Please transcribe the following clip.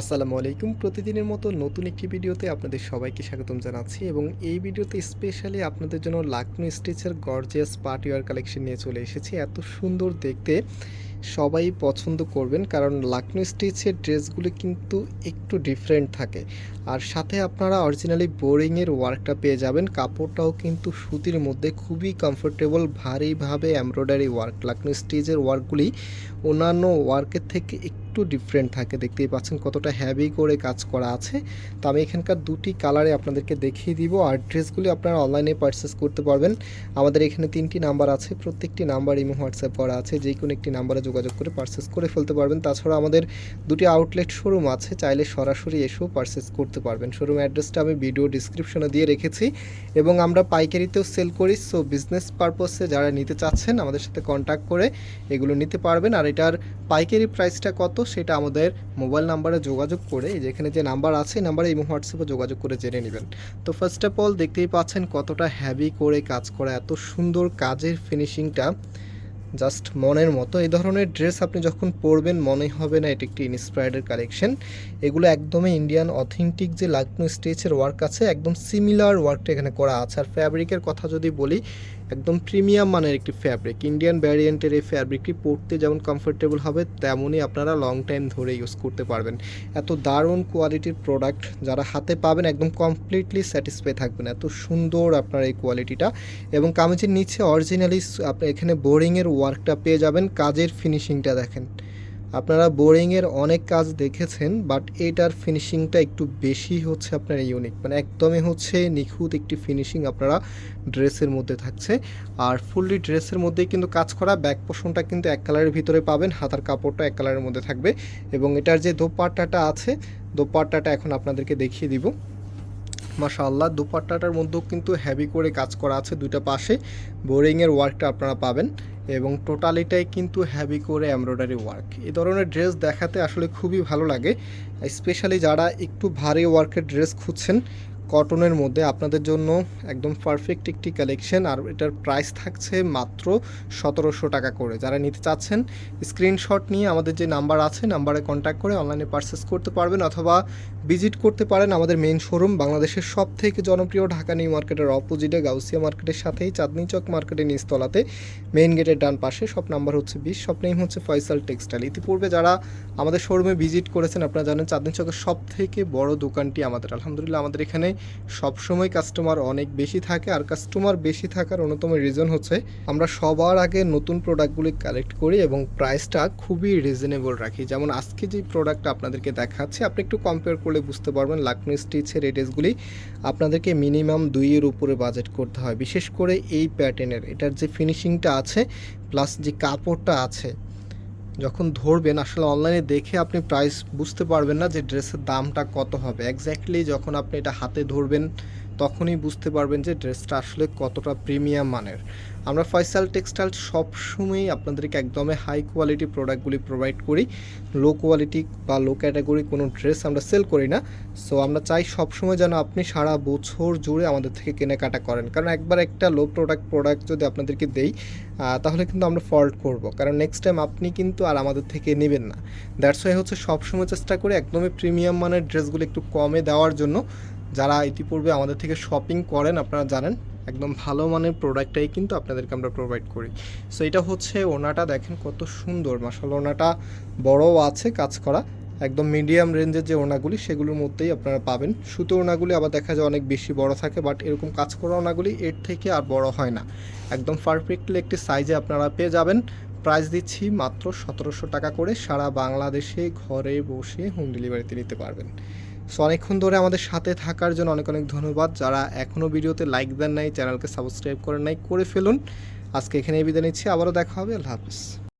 আসসালামু আলাইকুম। প্রতিদিনের মতো নতুন একটি ভিডিওতে আপনাদের সবাইকে স্বাগতম জানাচ্ছি এবং এই ভিডিওতে স্পেশালি আপনাদের জন্য লাকনো স্টিচের গর্জিয়াস পার্টিওয়ার কালেকশন নিয়ে চলে এসেছি। এত সুন্দর দেখতে সবাই পছন্দ করবেন কারণ লাকনো স্টিচের ড্রেসগুলো কিন্তু একটু ডিফারেন্ট থাকে। আর সাথে আপনারা অরিজিনালি বোরিংয়ের ওয়ার্কটা পেয়ে যাবেন। কাপড়টাও কিন্তু সুতির মধ্যে খুবই কমফোর্টেবল ভারীভাবে এমব্রয়ডারি ওয়ার্ক লাকনো স্টিচের ওয়ার্কগুলি অন্যান্য ওয়ার্কের থেকে একটু ডিফারেন্ট থাকে। দেখতেই পাচ্ছেন কতটা হ্যাভি করে কাজ করা আছে। তো আমি এখানকার দুটি কালারে আপনাদেরকে দেখিয়ে দিব। আর ড্রেসগুলি আপনারা অনলাইনে পারচেস করতে পারবেন। আমাদের এখানে তিনটি নাম্বার আছে। প্রত্যেকটি নাম্বার ইমো হোয়াটসঅ্যাপ করা আছে। যে কোনো একটি নাম্বারে যোগাযোগ করে পারচেস করে ফেলতে পারবেন। তাছাড়া আমাদের দুটি আউটলেট শোরুম আছে। চাইলে সরাসরি এসেও পারচেস করতে পারবেন। শোরুম অ্যাড্রেসটা আমি ভিডিও ডিসক্রিপশনে দিয়ে রেখেছি। এবং আমরা পাইকারিতেও সেল করি। সো বিজনেস পারপসে যারা নিতে চাচ্ছেন, আমাদের সাথে কন্ট্যাক্ট করে এগুলো নিতে পারবেন। আর এটার পাইকারি প্রাইসটা কত? সেটা আমাদের মোবাইল নাম্বারে যোগাযোগ করে যেখানে যে নাম্বার আছে নাম্বারে এই হোয়াটসঅ্যাপে যোগাযোগ করে জেনে নেবেন। তো ফার্স্ট অফ অল দেখতেই পাচ্ছেন কতটা হ্যাভি করে কাজ করা, এত সুন্দর কাজের ফিনিশিংটা জাস্ট মনের মতো। এই ধরনের ড্রেস আপনি যখন পরবেন, মনে হবে না এটি একটি ইন্সপায়ার্ডের কালেকশন এগুলো একদমই ইন্ডিয়ান অথেন্টিক যে লাকনো স্টেচের ওয়ার্ক আছে, একদম সিমিলার ওয়ার্কটা এখানে করা আছে। আর ফ্যাব্রিকের কথা যদি বলি একদম প্রিমিয়াম মানের একটি ফ্যাব্রিক ইন্ডিয়ান ভ্যারিয়েন্টের এই ফ্যাব্রিকটি পরতে যেমন কমফোর্টেবল হবে, তেমনই আপনারা লং টাইম ধরে ইউজ করতে পারবেন। এত দারুণ কোয়ালিটির প্রোডাক্ট যারা হাতে পাবেন একদম কমপ্লিটলি স্যাটিসফাই থাকবেন। এত সুন্দর আপনার এই কোয়ালিটিটা এবং কামিজের নিচে অরিজিনালি আপনি এখানে বোরিংয়ের ওয়ার্কটা পেয়ে যাবেন। কাজের ফিনিশিংটা দেখেন। আপনারা বোরিংয়ের অনেক কাজ দেখেছেন বাট এটার ফিনিশিংটা একটু বেশি হচ্ছে আপনার ইউনিক মানে একদমই হচ্ছে নিখুঁত একটি ফিনিশিং আপনারা ড্রেসের মধ্যে থাকছে। আর ফুললি ড্রেসের মধ্যেই কিন্তু কাজ করা ব্যাক পোষণটা কিন্তু এক কালারের ভিতরে পাবেন, হাতার কাপড়টা এক কালারের মধ্যে থাকবে। এবং এটার যে দোপাট্টাটা আছে, দোপাট্টাটা এখন আপনাদেরকে দেখিয়ে দিব। মাশাআল্লাহ, দুপাট্টাটার মধ্যেও কিন্তু হ্যাভি করে কাজ করা আছে দুইটা পাশে। বোরিংয়ের ওয়ার্কটা আপনারা পাবেন। এবং টোটালিটাই কিন্তু হ্যাভি করে এমব্রয়ডারি ওয়ার্ক এ ধরনের ড্রেস দেখাতে আসলে খুবই ভালো লাগে স্পেশালি যারা একটু ভারী ওয়ার্কের ড্রেস খুঁজছেন কটনের মধ্যে আপনাদের জন্য একদম পারফেক্ট একটি কালেকশন আর এটার প্রাইস থাকছে মাত্র সতেরোশো টাকা করে। যারা নিতে চাচ্ছেন স্ক্রিনশট নিয়ে আমাদের যে নাম্বার আছে নাম্বারে কন্ট্যাক্ট করে অনলাইনে পারচেস করতে পারবেন অথবা ভিজিট করতে পারেন আমাদের মেন শোরুম বাংলাদেশের সব থেকে জনপ্রিয় ঢাকা নিউ মার্কেটের অপোজিটে গাউসিয়া মার্কেটের সাথেই, চাঁদনি চক মার্কেটের নিচতলাতে মেইন গেটের ডান পাশে সব নাম্বার হচ্ছে বিশ সব নেম হচ্ছে ফয়সাল টেক্সটাইল ইতিপূর্বে যারা আমাদের শোরুমে ভিজিট করেছেন, আপনারা জানেন চাঁদনি চকের সব থেকে বড় দোকানটি আমাদের। আলহামদুলিল্লাহ, আমাদের এখানে সবসময় কাস্টমার অনেক বেশি থাকে আর কাস্টমার বেশি থাকার অন্যতম রিজন হচ্ছে আমরা সবার আগে নতুন প্রোডাক্টগুলি কালেক্ট করি এবং প্রাইসটা খুবই রিজনেবল রাখি। যেমন আজকে যে প্রোডাক্টটা আপনাদেরকে দেখাচ্ছি, আপনি একটু কম্পেয়ার করলে বুঝতে পারবেন লাকনো স্টিচের এই আপনাদেরকে মিনিমাম দুইয়ের উপরে বাজেট করতে হয়। বিশেষ করে এই প্যাটার্নের এটার যে ফিনিশিংটা আছে প্লাস যে কাপড়টা আছে যখন ধরবেন আসলে অনলাইনে দেখে আপনি প্রাইস বুঝতে পারবেন না যে ড্রেসের দামটা কত হবে। এক্স্যাক্টলি যখন আপনি এটা হাতে ধরবেন তখনই বুঝতে পারবেন যে ড্রেসটা আসলে কতটা প্রিমিয়াম মানের। আমরা ফয়সাল টেক্সটাইল সবসময়ই আপনাদেরকে একদমই হাই কোয়ালিটি প্রোডাক্টগুলি প্রোভাইড করি। লো কোয়ালিটি বা লো ক্যাটাগরি কোনো ড্রেস আমরা সেল করি না। সো আমরা চাই সবসময় যেন আপনি সারা বছর জুড়ে আমাদের থেকে কেনাকাটা করেন। কারণ একবার একটা লো প্রোডাক্ট প্রোডাক্ট যদি আপনাদেরকে দেই তাহলে কিন্তু আমরা ফল্ট করব। কারণ নেক্সট টাইম আপনি কিন্তু আর আমাদের থেকে নেবেন না। দ্যাটস ওয়াই হচ্ছে সবসময় চেষ্টা করে একদমই প্রিমিয়াম মানের ড্রেসগুলো একটু কমে দেওয়ার জন্য। যারা ইতিপূর্বে আমাদের থেকে শপিং করেন, আপনারা জানেন, একদম ভালো মানের প্রোডাক্টটাই কিন্তু আপনাদেরকে আমরা প্রোভাইড করি। সো এটা হচ্ছে ওনাটা, দেখেন কত সুন্দর মাসাল ওনাটা বড়ও আছে, কাজ করা। একদম মিডিয়াম রেঞ্জের যে ওনাগুলি, সেগুলোর মধ্যেই আপনারা পাবেন। সুতো ওনাগুলি আবার দেখা যায় অনেক বেশি বড় থাকে বাট এরকম কাজ করা ওনাগুলি এর থেকে আর বড় হয় না। একদম পারফেক্টলি একটি সাইজে আপনারা পেয়ে যাবেন। প্রাইস দিচ্ছি মাত্র সতেরোশো টাকা করে, সারা বাংলাদেশে ঘরে বসে হোম ডেলিভারিতে নিতে পারবেন। সো অনেকক্ষণ ধরে আমাদের সাথে থাকার জন্য অনেক অনেক ধন্যবাদ। যারা এখনও ভিডিওতে লাইক দেন নাই, চ্যানেলকে সাবস্ক্রাইব করেন নাই, করে ফেলুন। আজকে এখানে বিদায় নিচ্ছি। আবারও দেখা হবে। আল্লাহ হাফিজ।